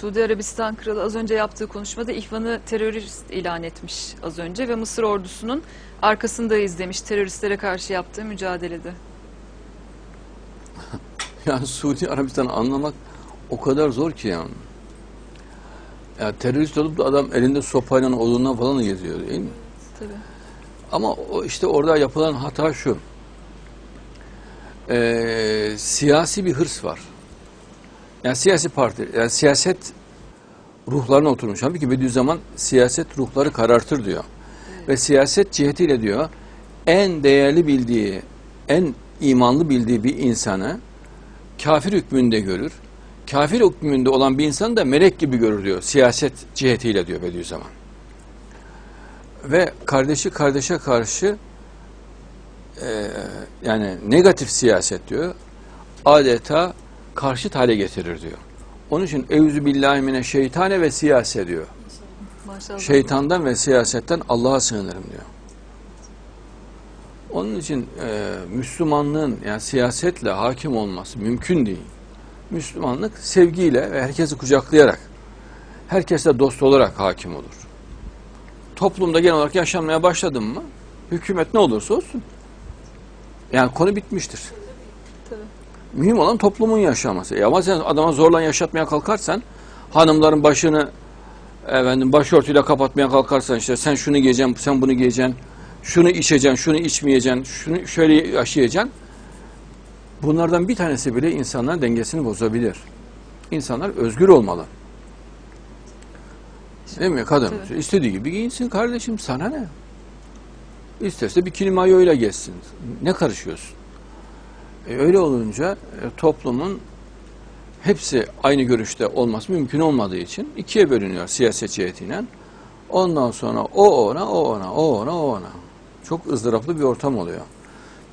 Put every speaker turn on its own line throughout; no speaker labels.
Suudi Arabistan Kralı az önce yaptığı konuşmada İhvan'ı terörist ilan etmiş az önce ve Mısır ordusunun arkasındayız demiş teröristlere karşı yaptığı mücadelede.
Yani Suudi Arabistan'ı anlamak o kadar zor ki yani. Ya terörist olup da adam elinde sopayla odunla falan geziyor değil mi?
Tabii.
Ama o işte orada yapılan hata şu. Ee, siyasi bir hırs var. Yani siyasi parti, yani siyaset ruhlarına oturmuş. Halbuki Bediüzzaman siyaset ruhları karartır diyor. Ve siyaset cihetiyle diyor en değerli bildiği, en imanlı bildiği bir insanı kafir hükmünde görür. Kafir hükmünde olan bir insan da melek gibi görür diyor. Siyaset cihetiyle diyor Bediüzzaman. Ve kardeşi kardeşe karşı e, yani negatif siyaset diyor. Adeta karşıt hale getirir diyor. Onun için evzü billahi mine şeytane ve siyase diyor.
Maşallah.
Şeytandan ve siyasetten Allah'a sığınırım diyor. Onun için e, Müslümanlığın yani siyasetle hakim olması mümkün değil. Müslümanlık sevgiyle ve herkesi kucaklayarak, herkesle dost olarak hakim olur. Toplumda genel olarak yaşanmaya başladın mı, hükümet ne olursa olsun, yani konu bitmiştir. Mühim olan toplumun yaşaması. E ama sen adama zorla yaşatmaya kalkarsan, hanımların başını efendim başörtüyle kapatmaya kalkarsan işte sen şunu giyeceksin, sen bunu giyeceksin, şunu içeceksin, şunu içmeyeceksin, şunu şöyle yaşayacaksın. Bunlardan bir tanesi bile insanların dengesini bozabilir. İnsanlar özgür olmalı. Değil mi? Kadın
Tabii.
istediği gibi giyinsin kardeşim sana ne? İsterse bikini mayoyla gezsin. Ne karışıyorsun? E, öyle olunca e, toplumun hepsi aynı görüşte olması mümkün olmadığı için ikiye bölünüyor siyaset cihetiyle. Ondan sonra o ona, o ona, o ona, o ona. Çok ızdıraplı bir ortam oluyor.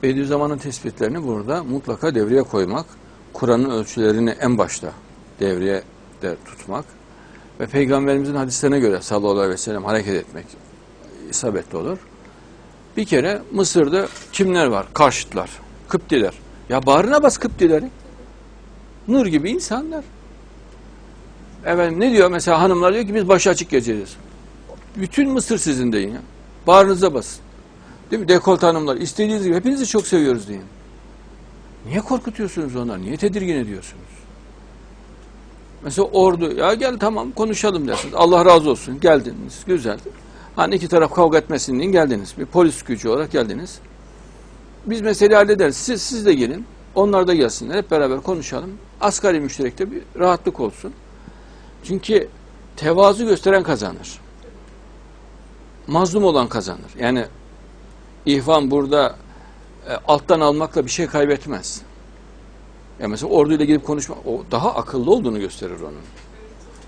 Bediüzzaman'ın tespitlerini burada mutlaka devreye koymak, Kur'an'ın ölçülerini en başta devreye de tutmak ve Peygamberimizin hadislerine göre sallallahu aleyhi ve sellem hareket etmek isabetli olur. Bir kere Mısır'da kimler var? Karşıtlar, Kıptiler. Ya bağrına bas Kıptileri. Nur gibi insanlar. Efendim ne diyor mesela hanımlar diyor ki biz başı açık gezeceğiz. Bütün Mısır sizin deyin ya. Bağrınıza basın. Değil mi? Dekolt hanımlar istediğiniz gibi hepinizi çok seviyoruz deyin. Niye korkutuyorsunuz onları? Niye tedirgin ediyorsunuz? Mesela ordu ya gel tamam konuşalım dersiniz. Allah razı olsun geldiniz güzel. Hani iki taraf kavga etmesin diye geldiniz. Bir polis gücü olarak geldiniz. Biz meseleyi hallederiz. Siz, siz de gelin. Onlar da gelsinler. Hep beraber konuşalım. Asgari müşterekte bir rahatlık olsun. Çünkü tevazu gösteren kazanır. Mazlum olan kazanır. Yani ihvan burada e, alttan almakla bir şey kaybetmez. Ya mesela orduyla gidip konuşma, o daha akıllı olduğunu gösterir onun.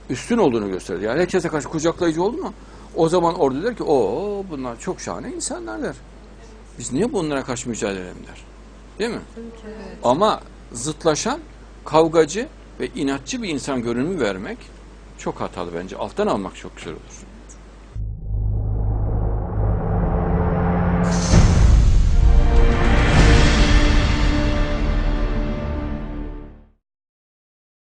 Üstün olduğunu gösterir. Yani herkese karşı kucaklayıcı oldu mu? O zaman ordu der ki, o bunlar çok şahane insanlar der. Biz niye bunlara karşı mücadele edelim der. Değil mi? Ama zıtlaşan, kavgacı ve inatçı bir insan görünümü vermek çok hatalı bence. Alttan almak çok güzel olur.